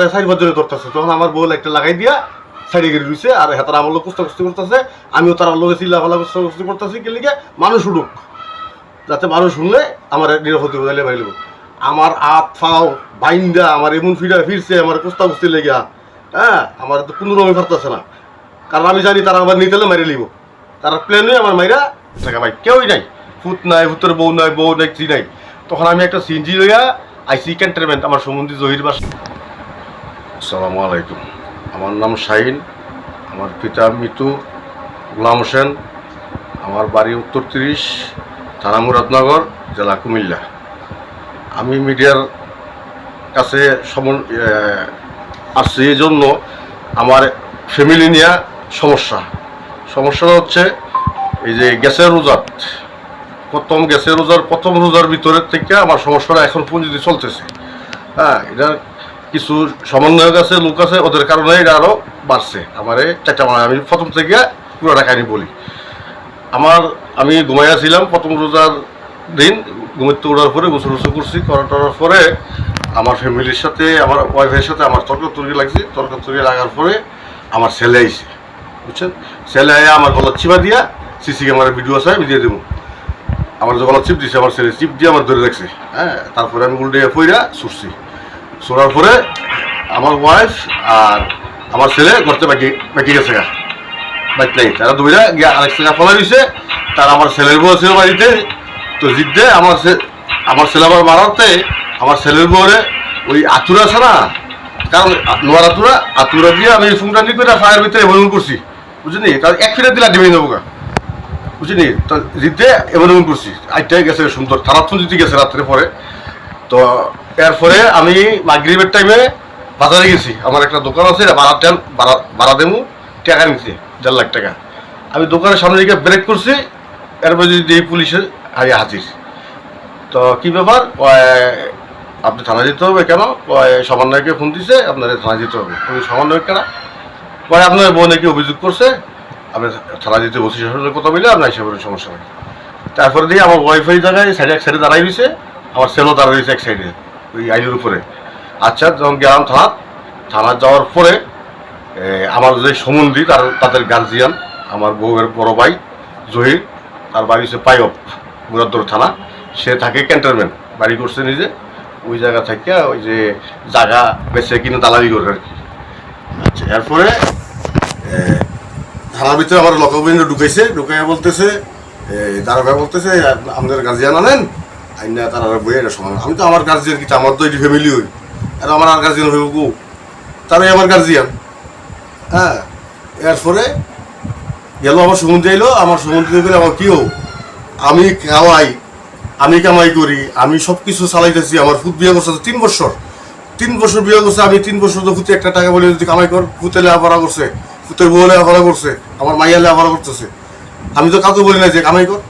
আমার সাইড বদলে ধরতেছে। তখন আমার বউ একটা লাগাই দিয়া সাইডে গিয়ে রুইছে, আর হেতারা আমার লোক কুস্তা কুস্তি করতেছে। আমিও তার লোকে চিল্লা ফালা কুস্তা কুস্তি করতেছি, কে লিগে? মানুষ উঠুক যাতে মানুষ শুনলে আমার নিরাপত্তি বোঝাইলে বাইরে আমার হাত ফাও বাইন্দা, আমার এমন ফিরা ফিরছে, আমার কুস্তা কুস্তি লেগা হ্যাঁ আমার তো কোনো রকমই পারতেছে না। কারণ আমি জানি তারা আবার নিতে হলে মাইরে লিব। তারা প্লেনে আমার মাইরা টাকা ভাই, কেউই নাই। ফুট নাই, ফুটের বউ নাই বউ নাই, কি নাই। তখন আমি একটা সিনজি লইয়া আইসি ক্যান্টনমেন্ট, আমার সম্বন্ধী জহির বাস আসসালামু আলাইকুম। আমার নাম শাহিন, আমার পিতা মিতু গোলাম হোসেন, আমার বাড়ি উত্তর তিরিশ, থানা মুরাদনগর, জেলা কুমিল্লা। আমি মিডিয়ার কাছে সমন আসছি এই জন্য আমার ফ্যামিলি নিয়ে সমস্যা। সমস্যাটা হচ্ছে এই যে গ্যাসের রোজাত প্রথম গ্যাসের রোজার প্রথম রোজার ভিতরের থেকে আমার সমস্যাটা এখন পর্যন্ত চলতেছে। হ্যাঁ এটা কিছু সমন্বয়ক আছে, লোক আছে, ওদের কারণে এটা আরও বাড়ছে। আমারে চারটা মানে আমি প্রথম থেকে পুরোটা কাহিনী বলি। আমার, আমি ঘুমাইয়াছিলাম প্রথম রোজার দিন ঘুমাইতে ওঠার পরে গোসল গোসল করছি করা টরার পরে আমার ফ্যামিলির সাথে, আমার ওয়াইফের সাথে আমার তর্ক তর্কি লাগছে। তর্ক তর্কি লাগার পরে আমার ছেলে আইছে, বুঝছেন? ছেলে আয়া আমার গলার চিপা দিয়া সিসি ক্যামেরার ভিডিও আছে, আমি দিয়ে দেবো। আমার যে গলার চিপ দিছে, আমার ছেলে চিপ দিয়ে আমার ধরে রাখছে হ্যাঁ? তারপরে আমি উল্টে পইরা ছুটছি। ছোড়ার পরে আমার ওয়াইফ আর আমার ছেলে ঘরতে বাকি গেছে গা। বাইক নাই। তারা দুইটা গিয়া আরেক জায়গা ফলা দিছে তার আমার ছেলের বউ ছিল বাড়িতে। তো জিদ্দে আমার আমার ছেলে আবার মারাতে আমার ছেলের বউরে ওই আতুরা আছে না কারণ নোয়ার আতুরা আতুরা দিয়ে আমি ফোনটা নিয়ে করে ফায়ার ভিতরে এমন করছি। বুঝলি? তার এক ফিরে দিলা ডিমে নেব গা। বুঝলি? তো জিদ্দে এমন করছি। আইটাই গেছে সুন্দর। থানার জিতে গেছে রাত্রে পরে। তো এরপরে আমি মাগরিবের টাইমে বাজারে গেছি। আমার একটা দোকান আছে ভাড়া দেবো, টাকা নিচ্ছে দেড় লাখ টাকা। আমি দোকানের সামনে দিকে ব্রেক করছি, এরপরে যদি পুলিশের হারিয়ে হাজির তো কি ব্যাপার? আপনি থানা যেতে হবে কেন? সমন্বয়কে ফোন দিছে আপনার থানা যেতে হবে। ওই সমন্বয় কেনা? কয় আপনার বোন নাকি অভিযোগ করছে, আপনি থানা যেতে বসে সাথে কথা বলে আপনার হিসাবে সমস্যা নেই। তারপরে দিয়ে আমার ওয়াইফাই জায়গায় সাইডে এক সাইডে দাঁড়াই রয়েছে, আমার সেলও দাঁড়াই রয়েছে এক সাইডে ওই আইনের উপরে। আচ্ছা যখন গেলাম থানা থানা যাওয়ার পরে আমার যে সম্বন্ধী তার, তাদের গার্জিয়ান আমার বউয়ের বড় ভাই, জহির, তার বাড়ি হচ্ছে পাইপ মুরাদপুর থানা। সে থাকে ক্যান্টনমেন্ট বাড়ি করছে নিজে। ওই জায়গা থেকে ওই যে জায়গা বেছে কিনে দালালি করে আর কি। আচ্ছা এরপরে থানার ভিতরে আমার লকবিন্দ ঢুকাইছে, ঢুকাইয়া বলতেছে দারোগা বলতেছে আপ- আমাদের গার্জিয়ান আনেন আইনা তারা বই এটা সমান আমি তো আমার গার্জিয়ান কি, আমার তো এটি ফ্যামিলি হই। আর আমার আর গার্জিয়ান হইব কো? তারাই আমার গার্জিয়ান হ্যাঁ এরপরে গেল আমার সুমন্ত্রী এলো আমার সুমন্ত্রী করে আমার কি হোক? আমি খাওয়াই আমি কামাই করি, আমি সব কিছু চালাইতেছি, আমার ফুট বিয়ে করছে তিন বছর। তিন বছর বিয়ে করছে, আমি তিন বছর তো ফুটে একটা টাকা বলে যদি কামাই কর ফুতে লেখাপড়া করছে ফুতের বউ লেখাপড়া করছে, আমার মাইয়া লেখাপড়া করতেছে। আমি তো কাউকে বলি না যে কামাই কর।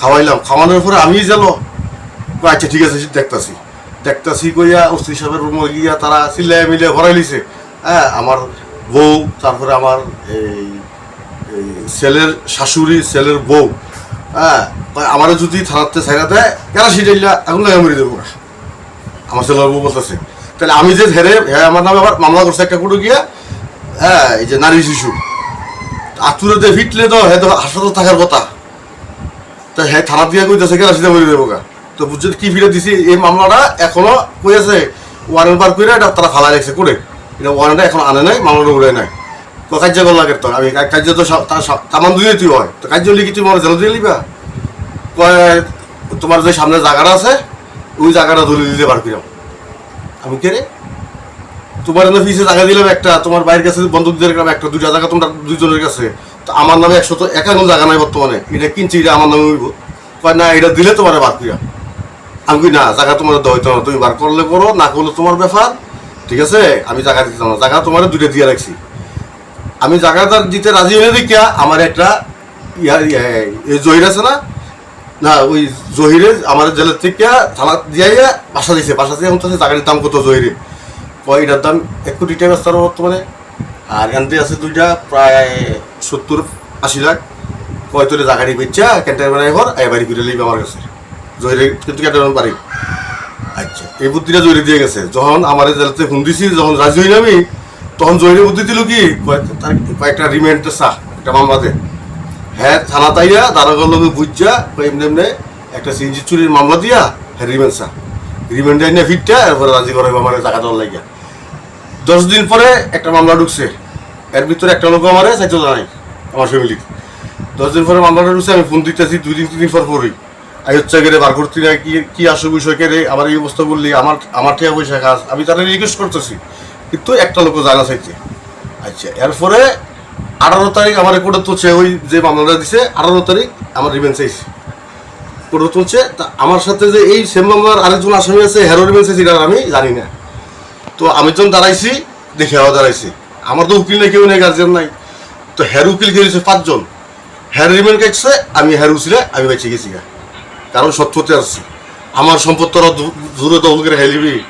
খাওয়াইলাম, খাওয়ানোর পরে আমি গেল আচ্ছা ঠিক আছে, দেখতাছি। দেখতাছি কইয়া ওস্ত্রী সাহেবের রুমে গিয়া তারা চিল্লায় মিলে ভরাই লিছে হ্যাঁ আমার বউ, তারপরে আমার এই ছেলের শাশুড়ি, ছেলের বউ। হ্যাঁ আমার যদি থানাতে ছাইরা দেয় কেন সিটাইলা এখন লাগে মরে দেবো আমার ছেলের বউ বলতেছে। তাহলে আমি যে হেরে হ্যাঁ আমার নামে আবার মামলা করছে একটা কুটু গিয়া হ্যাঁ এই যে নারী শিশু। আতুরেতে ফিটলে তো হ্যাঁ তো হাসপাতাল থাকার কথা। তা হ্যাঁ থানা দিয়ে কইতেছে কেন সিধা মরে দেবো গা? তো বুঝছ কি ফিরে দিছি? এই মামলাটা এখনও কই আছে? ওয়ারেন্ট বার করে এটা তারা ফালাই রাখছে। করে এটা ওয়ারেন্টটা এখন আনে নাই, মামলাটা উড়ে নাই। তো কার্য কর লাগে তো। আমি কার্য তো তামান দুই তুই হয়। তো কার্য লিখি তুই মনে জেল দিয়ে লিবা তোমার যে সামনে জায়গাটা আছে, ওই জায়গাটা ধরে দিতে পারবি না। আমি কে রে? তোমার এনে ফিসে জায়গা দিলাম একটা, তোমার বাইরের কাছে বন্ধক দিয়ে রাখলাম একটা, দুইটা জায়গা তোমরা দুইজনের কাছে। তো আমার নামে একশো তো একা জায়গা নাই বর্তমানে। এটা কিনছি, এটা আমার নামে কয়, না, এটা দিলে তোমার বাদ করিয়া। আমি না, জায়গা তোমার হইতো না। তুমি বার করলে করো, না করলে তোমার ব্যাপার। ঠিক আছে? আমি জায়গা দিতাম না। জায়গা তোমার দুইটা দিয়ে রাখছি। আমি জায়গাটা দিতে রাজি হয়ে দেখিয়া আমার একটা ইয়া, ইয়া- এই জহির আছে না? না, ওই জহিরে আমার জেলের থেকে থানা দিয়ে বাসা দিছে। বাসা দিয়ে এখন তো জায়গাটির দাম কত জহিরে? কয় এটার দাম? এক কোটি টাকা পারব বর্তমানে আর এনতে আছে দুইটা, প্রায় সত্তর আশি লাখ। কয় তোর জায়গাটি বেচা ক্যান্টার বানাই ঘর এ বাড়ি ফিরে লিখবে আমার কাছে। জহিরে কিন্তু ক্যান্টার বাড়ি আচ্ছা। এই বুদ্ধিটা জয়রে দিয়ে গেছে। যখন আমার জেলাতে ফোন দিছি যখন রাজি হইনি আমি তখন জয়রে বুদ্ধি দিল কি তার কয়েকটা রিমান্ড চা একটা মামলাতে। হ্যাঁ থানা তাইয়া দারোগার লোকে বুঝা এমনি এমনি একটা সিনজি চুরির মামলা দিয়া হ্যাঁ রিমান্ড চা। রিমান্ড দেয় না ফিটটা এরপরে রাজি করে আমার টাকা দেওয়ার লাগিয়া। দশ দিন পরে একটা মামলা ঢুকছে। এর ভিতরে একটা লোক আমার চাইতে জানাই আমার ফ্যামিলির দশ দিন পরে মামলাটা ঢুকছে আমি ফোন দিতেছি দুই দিন তিন দিন পর পরই আমি হচ্ছে গেলে বার করতে না কি কি আসল বিষয় কে রে? আমার এই অবস্থা বললি, আমার আমার ঠেয়া পয়সা কাজ। আমি তাদের রিকোয়েস্ট করতেছি। কিন্তু একটা লোক জানা চাইছে আচ্ছা এরপরে আঠারো তারিখ আমার কোর্টে তুলছে ওই যে মামলাটা দিছে, আঠারো তারিখ আমার রিভেন্স চাইছে। কোর্টে তুলছে তা আমার সাথে যে এই সেম মামলার আরেকজন আসামি আছে হেরো রিভেন্স চাইছে এটা আমি জানি না। তো আমি যখন দাঁড়াইছি, দেখে আবার দাঁড়াইছি। আমার তো উকিল নেই, কেউ নেই গার্জিয়ান নাই। তো হের উকিল গেছে পাঁচজন। হের রিমেন কাটছে, আমি হের উচিলে আমি বেঁচে গেছি গা। কারণ সত্যতে আসছি আমার সম্পদ তোরা দূরে দখল করে হেলিবি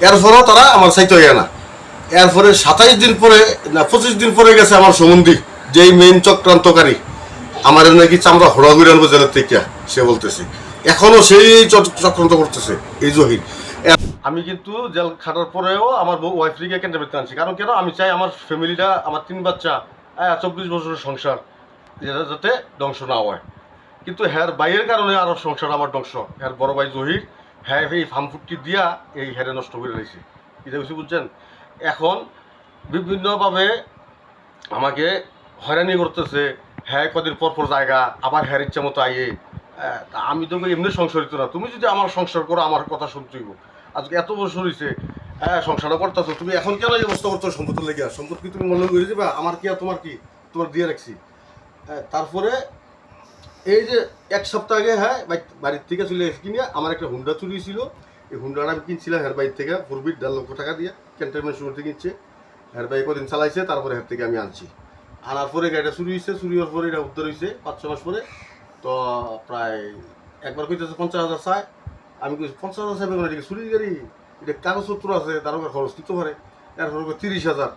এরপরেও তারা আমার চাইতে হয় না। এরপরে সাতাইশ দিন পরে, না, পঁচিশ দিন পরে গেছে আমার সম্বন্ধী, যেই মেইন চক্রান্তকারী। আমার নাকি চামড়া হড়া ঘুরে আনব জেলের থেকে, সে বলতেছে। এখনও সেই চক- চক্রান্ত করতেছে, এই জহির। আমি কিন্তু জেল খাটার পরেও আমার বউ ওয়াইফ রিকে কেন বেতন আনছি। কারণ কেন? আমি চাই আমার ফ্যামিলিটা আমার তিন বাচ্চা হ্যাঁ চব্বিশ বছরের সংসার যাতে ধ্বংস না হয়। কিন্তু হ্যার বাইয়ের কারণে আরও সংসার আমার ধ্বংস। হ্যার বড় ভাই জহির হ্যাঁ এই ফার্ম ফুটকি দিয়া এই হ্যারে নষ্ট করে রয়েছে এটা কিছু বুঝছেন? এখন বিভিন্নভাবে আমাকে হয়রানি করতেছে হ্যাঁ কদিন পর পর জায়গা, আবার হ্যার ইচ্ছা মতো আইয়ে। আমি তো এমনি সংসারিত না। তুমি যদি আমার সংসার করো, আমার কথা শুনতেইব আজকে এত বছর হয়েছে হ্যাঁ সংসারটা করতেছো, তুমি এখন কেন এই অবস্থা করছ সম্পত্তি লেগে সম্পদ কি তুমি মনে করে দিবা? আমার কি আর তোমার কি? তোমার দিয়ে রাখছি। তারপরে এই যে এক সপ্তাহ আগে হ্যাঁ বাড়ির থেকে চলে এসে কিনে আমার একটা হুন্ডা চুরি ছিল। এই হুন্ডাটা আমি কিনছিলাম হের বাইর থেকে ফুরবির দেড় লক্ষ টাকা দিয়ে ক্যান্টনমেন্ট শুরুতে কিনছে। হের বাই কদিন চালাইছে, তারপরে হের থেকে আমি আনছি। আনার পরে গাড়িটা চুরি হয়েছে চুরি হওয়ার পরে এটা উদ্ধার হয়েছে পাঁচ ছ মাস পরে। তো প্রায় একবার কইতেছে পঞ্চাশ হাজার চাই। আমি কইছি, পঞ্চাশ হাজার চাইবে না এটা চুরি গাড়ি? এটা কাগজপত্র আছে, তার উপর খরচ দিতে পারে। এরপর কই তিরিশ হাজার।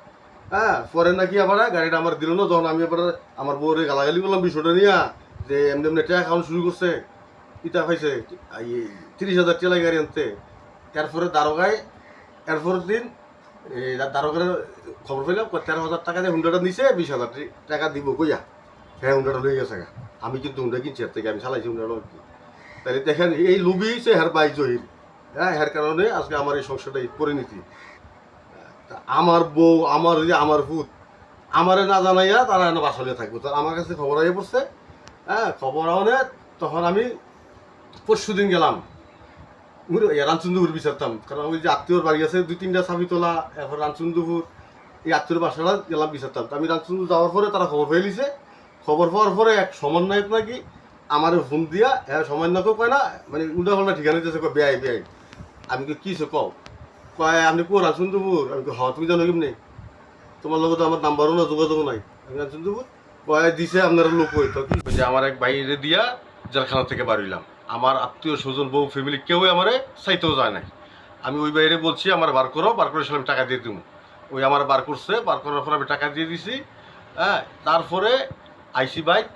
হ্যাঁ পরে নাকি আবার গাড়িটা আমার দিল না যখন আমি আবার আমার বউরে গালাগালি করলাম বিষয়টা নিয়ে। যে এমনি এমনি টাকা খাওয়ানো শুরু করছে, ইটা পাইছে তিরিশ হাজার টেলাই গাড়ি আনতে। এরপরে দারোগায়, এরপরের দিন দারোগার খবর পেলাম তেরো হাজার টাকা দিয়ে হুন্ডাটা নিছে, বিশ হাজার টাকা দিব কইয়া। হ্যাঁ হুন্ডাটা লয়ে গেছে। আমি কিন্তু হুন্ডা কিনছি, এর থেকে আমি চালাইছি হুন্ডাটা তাহলে দেখেন, এই লুবি হচ্ছে হের বাই জহির। হ্যাঁ হের কারণে আজকে আমার এই সংসারটা পরিণতি। আমার বউ, আমার আমার ভূত, আমারে না জানাইয়া তারা বাসলে থাকব। তার আমার কাছে খবর আইয়া পড়ছে হ্যাঁ খবর আনে তখন আমি পরশু দিন গেলাম। রামচন্দ্রপুর বিচারতাম কারণ ওই যে আত্মীয়র বাড়ি আছে, দুই তিনটা চাবি তোলা এখন রামচন্দ্রপুর এই আত্মীয়র বাসাটা গেলাম বিচারতাম আমি রামচন্দ্র যাওয়ার পরে তারা খবর পেয়ে লিছে। খবর পাওয়ার পরে এক সমন্বয়ক নাকি আমার ফোন দিয়া হ্যাঁ সমন্বয়কও কয় না মানে উল্টা পাল্টা ঠিকানা দিতেছে কয় বেআই বেআই আমি কই কি কও। কয় আপনি কো রামচন্দ্রপুর আমি হ, তুমি জানো কেমনি? তোমার লগত আমার নাম্বারও না যোগাযোগ নাই। আমি রামচন্দ্রপুর দিছে, আপনার লোক কি? যে আমার এক বাইরে দিয়া জেলখানা থেকে বাড়িলাম আমার আত্মীয় স্বজন, বউ ফ্যামিলি কেউই আমারে চাইতেও যায় নাই। আমি ওই বাইরে বলছি, আমার বার করো, বার করে আমি টাকা দিয়ে দিব ওই আমার বার করছে, বার করার পর আমি টাকা দিয়ে দিছি। হ্যাঁ তারপরে আইসি বাইক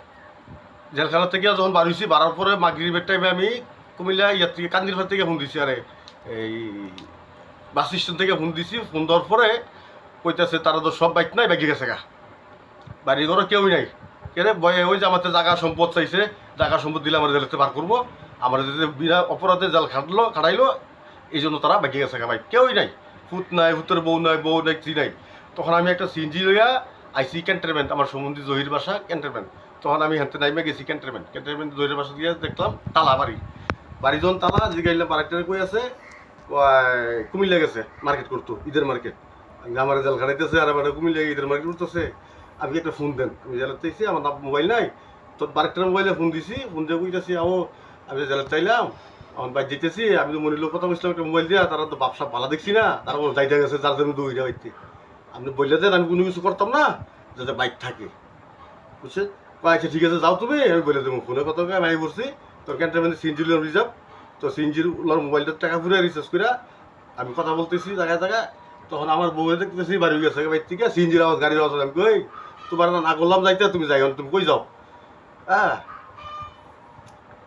জেলখানা থেকে যখন বার হয়েছি বাড়ার পরে মাগরিবের টাইমে আমি কুমিল্লা ইয়ার থেকে কান্দিরফার থেকে ফোন দিছি। আরে, এই বাস স্ট্যান্ড থেকে ফোন দিছি। ফোন দেওয়ার পরে কইতাছে, তারা তো সব বাইক নাই বাইকে গেছে গা। বাড়ি ঘরও কেউই নাই। বয়ে ওই যে আমার জায়গা সম্পদ চাইছে, জায়গা সম্পদ দিলে আমার জেলেতে বার করব। আমার যদি বিনা অপরাধে জাল খাটলো, খাটাইলো, এই জন্য তারা বেঁকে গেছে ভাই। কেউই নাই। ফুট নাই ফুটের বউ নাই বউ নাই কি নাই। তখন আমি একটা সিনজি লইয়া আইসি ক্যান্টনমেন্ট আমার সম্বন্ধী জহির বাসা ক্যান্টনমেন্ট তখন আমি হাতে নাইমে গেছি ক্যান্টনমেন্ট ক্যান্টনমেন্ট জহির বাসা দিয়ে দেখলাম, তালা বাড়ি। বাড়ি যখন তালা জিগাইলাম আরেকটা কই আছে? কুমিল্লা গেছে মার্কেট করতো, ঈদের মার্কেট আমি আমার জাল খাটাইতেছে, আর আমার কুমিল্লা ঈদের মার্কেট করতেছে। আমি একটা ফোন দেন। আমি জেলার চাইছি আমার মোবাইল নাই। তো বারেকটার মোবাইলে ফোন দিছি ফোন দিয়ে কইতাছি, আও, আমি জেলার চাইলাম আমার বাইর যেতেছি আমি তো মনে লোক কথা বলছিলাম একটা মোবাইল দিয়া, তারা তো বাপসা ভালো দেখছি না, তারা যাইতে গেছে, যার জন্য দৌড়িয়া বাইতে আপনি বললে দেন, আমি কোনো কিছু করতাম না, যাতে বাইক থাকে। বুঝছে আচ্ছা ঠিক আছে, যাও তুমি, আমি বলে দেবো ফোনে কথা আমি বলছি তোর ক্যান্টারমেন্টে সিনজির রিজার্ভ তো সিনজির ওনার মোবাইলটা টাকা ফুরে রিচার্জ করে আমি কথা বলতেছি, জায়গায় জায়গায়। তখন আমার বউ দেখতেছি, বাড়ি গেছে বাইর থেকে সিনজির আওয়াজ, গাড়ির আওয়াজ, আমি কই তোমার না করলাম যাইতে তুমি যাই তুমি কই যাও?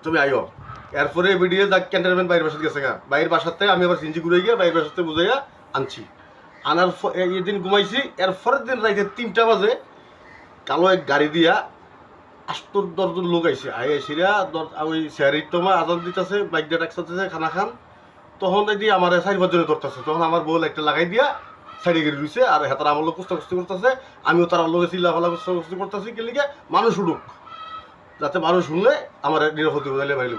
তুমি আইও। এরপরে ভিডিও যা ক্যান্টনমেন্ট বাইরের বাসাতে গেছে গা। বাইরের বাসাতে আমি আবার সিঞ্জি ঘুরে গিয়ে বাইরের বাসাতে বুঝাইয়া আনছি। আনার প- এই দিন ঘুমাইছি, এর পরের দিন রাইতে তিনটা বাজে। কালো এক গাড়ি দিয়া আস্তর দরজন লোক আইছে। আই আইসিরা ওই স্যারির তোমা আজাদ দিতেছে, বাইক দিয়ে ডাকতেছে খানা খান। তখন দেখি আমার চারি পাঁচজনে ধরতেছে। তখন আমার বউ একটা লাগাই দিয়া সাইডে গিয়ে রুইছে, আর হেতারা আমার লোক কুস্তা কুস্তি করতেছে, আমিও তার লোকে চিল্লা ফালা কুস্তা কুস্তি করতেছি, কে লিগে? মানুষ উঠুক যাতে মানুষ শুনলে আমার নিরাপত্তি বোঝাইলে বাইলে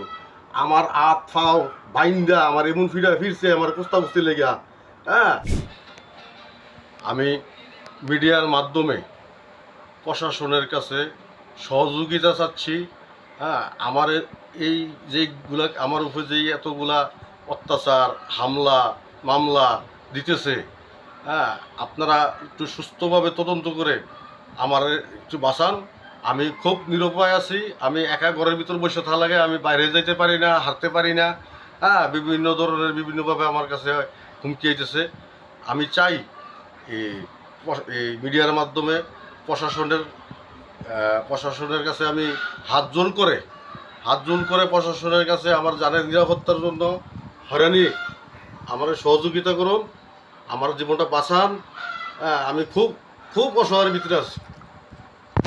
আমার হাত ফাও বাইন্দা, আমার এমন ফিরা ফিরছে, আমার কুস্তা কুস্তি লেগা হ্যাঁ? আমি মিডিয়ার মাধ্যমে প্রশাসনের কাছে সহযোগিতা চাচ্ছি হ্যাঁ? আমার এই যেগুলা আমার উপরে যেই এতগুলা অত্যাচার, হামলা, মামলা দিতেছে হ্যাঁ আপনারা একটু সুস্থভাবে তদন্ত করে আমার একটু বাঁচান। আমি খুব নিরুপায় আছি। আমি একা ঘরের ভিতর বসে থাকা লাগে, আমি বাইরে যাইতে পারি না, হাঁটতে পারি না। হ্যাঁ বিভিন্ন ধরনের বিভিন্নভাবে আমার কাছে হুমকি আইতেছে আমি চাই এই মিডিয়ার মাধ্যমে প্রশাসনের প্রশাসনের কাছে আমি হাত জোর করে, হাত জোর করে প্রশাসনের কাছে আমার জানের নিরাপত্তার জন্য হয়রানি, আমার সহযোগিতা করুন। আমার জীবনটা বাঁচান। হ্যাঁ, আমি খুব খুব অসহায়ের ভিতরে আছি।